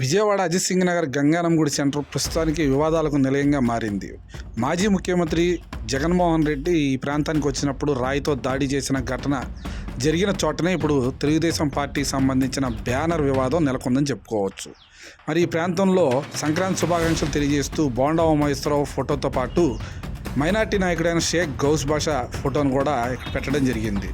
విజయవాడ అజిత్ సింగ్ నగర్ గంగానం గుడి సెంటర్ ప్రస్తుతానికి వివాదాలకు నిలయంగా మారింది. మాజీ ముఖ్యమంత్రి జగన్మోహన్ రెడ్డి ఈ ప్రాంతానికి వచ్చినప్పుడు రాయితో దాడి చేసిన ఘటన జరిగిన చోటనే ఇప్పుడు తెలుగుదేశం పార్టీకి సంబంధించిన బ్యానర్ వివాదం నెలకొందని చెప్పుకోవచ్చు. మరి ఈ ప్రాంతంలో సంక్రాంతి శుభాకాంక్షలు తెలియజేస్తూ బోండా ఉమేశ్వరరావు ఫోటోతో పాటు మైనార్టీ నాయకుడైన షేక్ గౌస్ బాషా ఫోటోను కూడా ఇక్కడ పెట్టడం జరిగింది.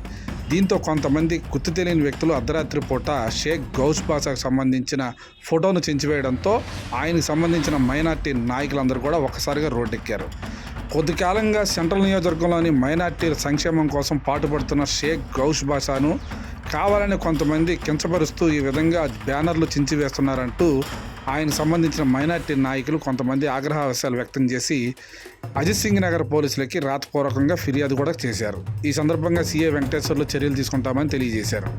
దీంతో కొంతమంది గుర్తు తెలియని వ్యక్తులు అర్ధరాత్రి పూట షేక్ గౌస్ బాసాకు సంబంధించిన ఫోటోను చించివేయడంతో ఆయనకు సంబంధించిన మైనార్టీ నాయకులందరూ కూడా ఒక్కసారిగా రోడ్డెక్కారు. కొద్ది కాలంగా సెంట్రల్ నియోజకవర్గంలోని మైనార్టీల సంక్షేమం కోసం పాటుపడుతున్న షేక్ గౌష్ బాషాను కావాలని కొంతమంది కించపరుస్తూ ఈ విధంగా బ్యానర్లు చించివేస్తున్నారంటూ ఆయన సంబంధించిన మైనార్టీ నాయకులు కొంతమంది ఆగ్రహావేశాలు వ్యక్తం చేసి అజిత్ సింగ్ నగర్ పోలీసులకి రాతపూర్వకంగా ఫిర్యాదు కూడా చేశారు. ఈ సందర్భంగా సీఏ వెంకటేశ్వర్లు చర్యలు తీసుకుంటామని తెలియజేశారు.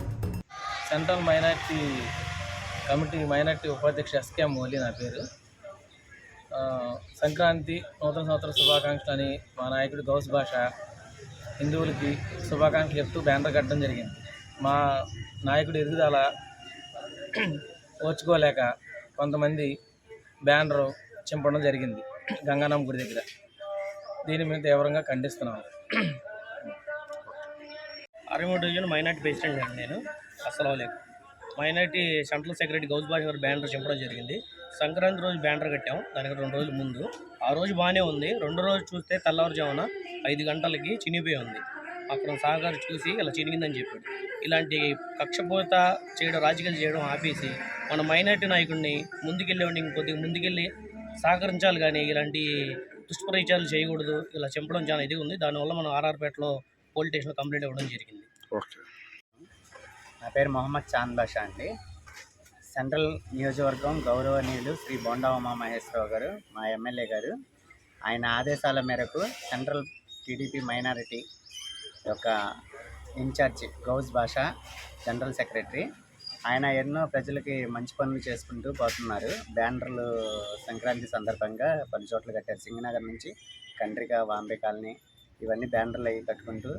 సెంట్రల్ మైనార్టీ కమిటీ మైనార్టీ ఉపాధ్యక్ష ఎస్కే మోలీ నా పేరు. సంక్రాంతి నూతన సంవత్సర శుభాకాంక్షలు అని మా నాయకుడు గౌస్ భాష హిందువులకి శుభాకాంక్షలు చెప్తూ బ్యానర్ కట్టడం జరిగింది. మా నాయకుడు ఎదుగుదల ఓర్చుకోలేక కొంతమంది బ్యానర్ చింపడం జరిగింది గంగానామ గుడి దగ్గర. దీన్ని మేము తీవ్రంగా ఖండిస్తున్నాము అరవై డివిజన్ మైనార్టీ ప్రెసిడెంట్ అండి నేను. అసలు లేకు minority central secretary Ghouse Basha గారు బ్యానర్ చింపడం జరిగింది. సంక్రాంతి రోజు బ్యానర్ కట్టాం దానికి రెండు రోజుల ముందు. ఆ రోజు బాగానే ఉంది. రెండు రోజు చూస్తే తెల్లవారుజామున ఐదు గంటలకి చినిగిపోయి ఉంది. అక్కడ సాగర్ చూసి ఇలా చినిగిందని చెప్పాడు. ఇలాంటి కక్షపోత చేయడం రాజకీయాలు చేయడం ఆపేసి మన మైనార్టీ నాయకుడిని ముందుకెళ్ళేవాడిని ఇంకొద్దిగా ముందుకెళ్ళి సహకరించాలి కానీ ఇలాంటి దుష్ప్రచారాలు చేయకూడదు ఇలా చంపడం చాలా ఇది ఉంది. దానివల్ల మనం ఆర్ఆర్పేటలో పోలీస్ స్టేషన్లో కంప్లైంట్ ఇవ్వడం జరిగింది. ఓకే. నా పేరు మొహమ్మద్ చాంద్ బాషా అండి. సెంట్రల్ నియోజకవర్గం గౌరవనీయులు శ్రీ బొండా ఉమా మహేశ్వరరావు గారు మా ఎమ్మెల్యే గారు. ఆయన ఆదేశాల మేరకు సెంట్రల్ టీడీపీ మైనారిటీ యొక్క incharge Ghouse Basha general secretary. ఆయన ఎన్నో ప్రజలకి మంచి పనులు చేసుకుంటూ పోతున్నారు. బ్యానర్లు సంక్రాంతి సందర్భంగా పలు చోట్ల కట్టారు. సింగనగర్ నుంచి కండ్రిక వాంబే కాలనీ ఇవన్నీ బ్యానర్లు అవి కట్టుకుంటూ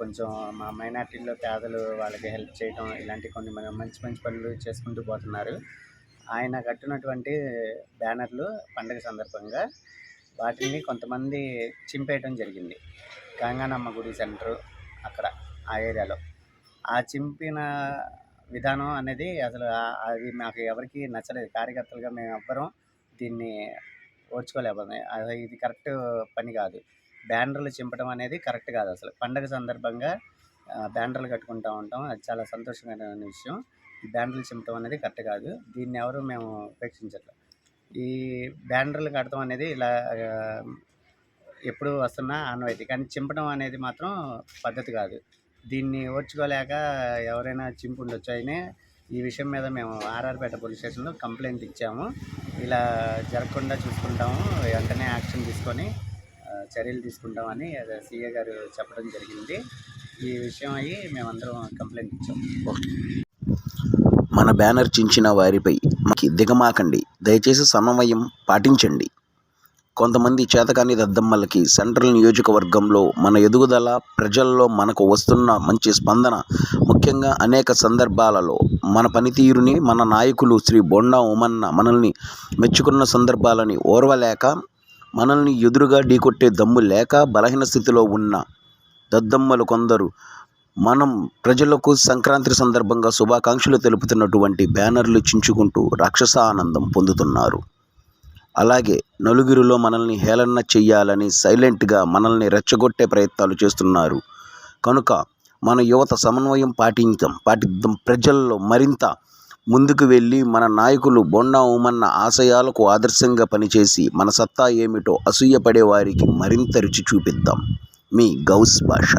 కొంచెం మా మైనార్టీల్లో పేదలు వాళ్ళకి హెల్ప్ చేయడం ఇలాంటి కొన్ని మంచి మంచి పనులు చేసుకుంటూ పోతున్నారు. ఆయన కట్టినటువంటి బ్యానర్లు పండగ సందర్భంగా వాటిని కొంతమంది చింపేయడం జరిగింది. గంగానమ్మ గుడి సెంటర్ అక్కడ ఆ ఏరియాలో. ఆ చింపిన విధానం అనేది అసలు అది మాకు ఎవరికి నచ్చలేదు. కార్యకర్తలుగా మేము ఎవ్వరం దీన్ని ఓర్చుకోలేకపోతుంది ఇది కరెక్ట్ పని కాదు. బ్యానర్లు చింపడం అనేది కరెక్ట్ కాదు అసలు. పండగ సందర్భంగా బ్యానర్లు కట్టుకుంటూ ఉంటాం. అది చాలా సంతోషకరమైన విషయం. ఈ బ్యానర్లు చింపడం అనేది కరెక్ట్ కాదు. దీన్ని ఎవరు మేము ఉపేక్షించట్లేదు ఈ బ్యానర్లు కట్టడం అనేది ఇలా ఎప్పుడు వస్తున్న ఆనవాయితీ. కానీ చింపడం అనేది మాత్రం పద్ధతి కాదు. దీన్ని ఓర్చుకోలేక ఎవరైనా చింపు ఉండొచ్చు అయినా ఈ విషయం మీద మేము ఆర్ఆర్పేట పోలీస్ స్టేషన్లో కంప్లైంట్ ఇచ్చాము. ఇలా జరగకుండా చూసుకుంటాము. వెంటనే యాక్షన్ తీసుకొని చర్యలు తీసుకుంటామని సీఏ గారు చెప్పడం జరిగింది. ఈ విషయం అయ్యి మేమందరం కంప్లైంట్ ఇచ్చాము మన బ్యానర్ చించిన వారిపై మనకి దిగమాకండి. దయచేసి సమన్వయం పాటించండి. కొంతమంది చేతకాని దద్దమ్మలకి సెంట్రల్ నియోజకవర్గంలో మన ఎదుగుదల ప్రజల్లో మనకు వస్తున్న మంచి స్పందన ముఖ్యంగా అనేక సందర్భాలలో మన పనితీరుని మన నాయకులు శ్రీ బొండా ఉమన్న మనల్ని మెచ్చుకున్న సందర్భాలని ఓర్వలేక మనల్ని ఎదురుగా ఢీకొట్టే దమ్ము లేక బలహీన స్థితిలో ఉన్న దద్దమ్మలు కొందరు మనం ప్రజలకు సంక్రాంతి సందర్భంగా శుభాకాంక్షలు తెలుపుతున్నటువంటి బ్యానర్లు చించుకుంటూ రాక్షస ఆనందం పొందుతున్నారు. అలాగే నలుగురిలో మనల్ని హేళన చెయ్యాలని సైలెంట్గా మనల్ని రెచ్చగొట్టే ప్రయత్నాలు చేస్తున్నారు. కనుక మన యువత సమన్వయం పాటించం పాటిద్దాం. ప్రజల్లో మరింత ముందుకు వెళ్ళి మన నాయకులు బొండా ఉమన్న ఆశయాలకు ఆదర్శంగా పనిచేసి మన సత్తా ఏమిటో అసూయపడే వారికి మరింత రుచి చూపిద్దాం. మీ గౌస్ భాష.